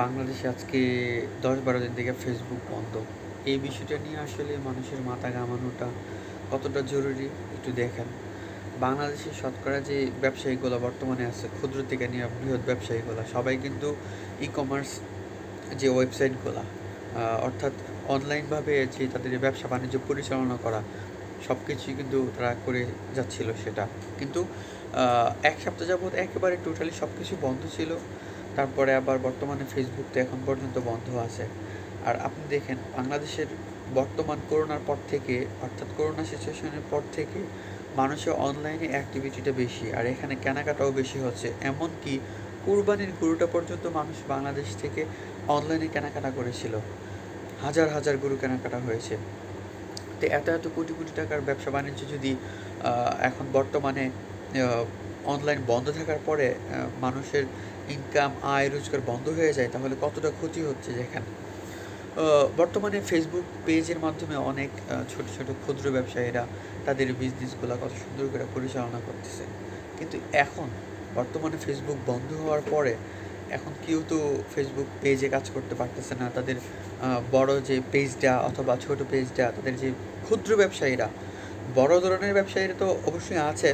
বাংলাদেশে আজকে দশ বারো দিন থেকে ফেসবুক বন্ধ। এই বিষয়টা নিয়ে আসলে মানুষের মাথা ঘামানোটা কতটা জরুরি একটু দেখেন। বাংলাদেশের শতকরা যে ব্যবসায়ীগুলো বর্তমানে আছে, ক্ষুদ্র থেকে নিয়ে বৃহৎ ব্যবসায়ীগুলো, সবাই কিন্তু ই কমার্স যে ওয়েবসাইটগুলো অর্থাৎ অনলাইনভাবে যে তাদের ব্যবসা বাণিজ্য পরিচালনা করা সব কিছুই কিন্তু তারা করে যাচ্ছিল সেটা। কিন্তু এক সপ্তাহ যাবৎ একেবারে টোটালি সব কিছু বন্ধ ছিল। তারপরে আবার বর্তমানে ফেসবুক তো এখন পর্যন্ত বন্ধ আছে। আর আপনি দেখেন, বাংলাদেশের বর্তমান করোনার পর থেকে, অর্থাৎ করোনা সিচুয়েশনের পর থেকে মানুষের অনলাইনে অ্যাক্টিভিটিটা বেশি, আর এখানে কেনাকাটাও বেশি হচ্ছে। এমনকি কুরবানির গরুটা পর্যন্ত মানুষ বাংলাদেশ থেকে অনলাইনে কেনাকাটা করেছিল। হাজার হাজার গরু কেনাকাটা হয়েছে। তো এত এত কোটি কোটি টাকার ব্যবসা বাণিজ্য যদি এখন বর্তমানে অনলাইন বন্ধ থাকার পরে মানুষের ইনকাম আয়, রোজগার বন্ধ হয়ে যায়, তাহলে কতটা ক্ষতি হচ্ছে যেখানে? বর্তমানে ফেসবুক পেজের মাধ্যমে অনেক ছোট ছোট ক্ষুদ্র ব্যবসায়ীরা তাদের বিজনেসগুলো কত সুন্দর করে পরিচালনা করতেছে। কিন্তু এখন, বর্তমানে ফেসবুক বন্ধ হওয়ার পরে, এখন কেউ তো ফেসবুক পেজে কাজ করতে পারতেছে না। তাদের বড় যে পেজটা অথবা ছোট পেজটা তাদের যে ক্ষুদ্র ব্যবসায়ীরা, বড় ধরনের ব্যবসায়ীরা তো অবশ্যই আছে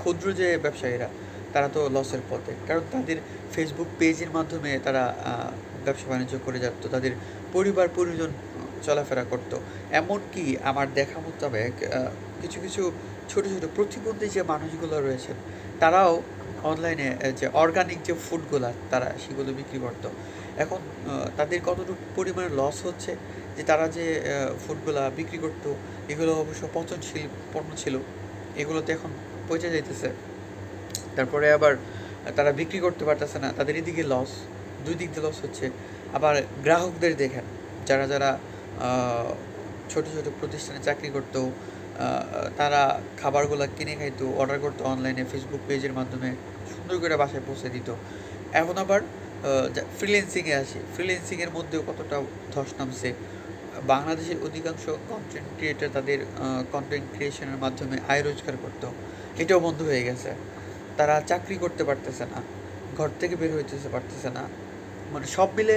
ক্ষুদ্র যে ব্যবসায়ীরা, তারা তো লসের পথে। কারণ তাদের ফেসবুক পেজের মাধ্যমে তারা ব্যবসা বাণিজ্য করে যেত তাদের পরিবার পরিজন চলাফেরা করতো। এমনকি আমার দেখা মোতাবেক কিছু কিছু ছোট ছোট প্রতিবন্ধী যে মানুষগুলো রয়েছেন, তারাও অনলাইনে যে অর্গানিক যে ফুডগুলো তারা সেগুলো বিক্রি করতো। এখন তাদের কতটুকু পরিমাণে লস হচ্ছে, যে তারা যে ফুডগুলা বিক্রি করতো, এগুলো অবশ্য পচনশীল পণ্য ছিল এগুলোতে এখন পচে যাইতেছে। তারপরে আবার তারা বিক্রি করতে পারতেছে না, তাদের এদিকে লস দুই দিক দিয়ে লস হচ্ছে। আবার গ্রাহকদের দেখেন, যারা যারা ছোট ছোট প্রতিষ্ঠানে চাকরি করতো তারা খাবারগুলো কিনে খাইতো অর্ডার করতো অনলাইনে ফেসবুক পেজের মাধ্যমে, সুন্দর করে বাসায় পৌঁছে দিত। এখন আবার ফ্রিল্যান্সিংয়ে আসি। ফ্রিল্যান্সিংয়ের মধ্যেও কতটা ধস নামছে। বাংলাদেশের অধিকাংশ কন্টেন্ট ক্রিয়েটার তাদের কন্টেন্ট ক্রিয়েশনের মাধ্যমে আয় রোজগার করতো। এটাও বন্ধ হয়ে গেছে। তারা চাকরি করতে পারতেছে না, ঘর থেকে বের হইতেছে পারতেছে না। মানে সব মিলে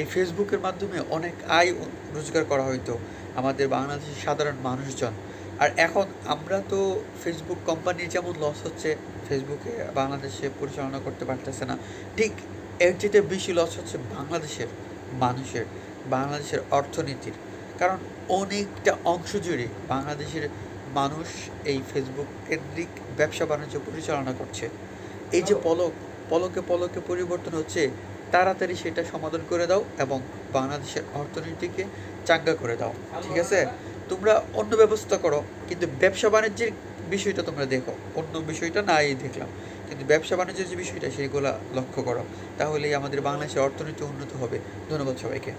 এই ফেসবুকের মাধ্যমে অনেক আয় রোজগার করা হইতো আমাদের বাংলাদেশের সাধারণ মানুষজন। আর এখন আমরা তো ফেসবুক কোম্পানির যেমন লস হচ্ছে ফেসবুকে বাংলাদেশে পরিচালনা করতে পারতেছে না, ঠিক এর চেয়ে বেশি লস হচ্ছে বাংলাদেশের মানুষের। বাংলাদেশের অর্থনীতির। কারণ অনেকটা অংশ জুড়ে বাংলাদেশের মানুষ এই ফেসবুক কেন্দ্রিক ব্যবসা বাণিজ্য পরিচালনা করছে। এই যে পলক, পলকে পলকে পরিবর্তন হচ্ছে, তাড়াতাড়ি সেটা সমাধান করে দাও এবং বাংলাদেশের অর্থনীতিকে চাঙ্গা করে দাও। ঠিক আছে? তোমরা অন্য ব্যবস্থা করো, কিন্তু ব্যবসা বাণিজ্যের বিষয়টা তোমরা দেখো। অন্য বিষয়টা নাই দেখলাম, কিন্তু ব্যবসা বাণিজ্যের যে বিষয়টা সেইগুলা লক্ষ্য করো। তাহলেই আমাদের বাংলাদেশের অর্থনীতি উন্নত হবে। ধন্যবাদ সবাইকে।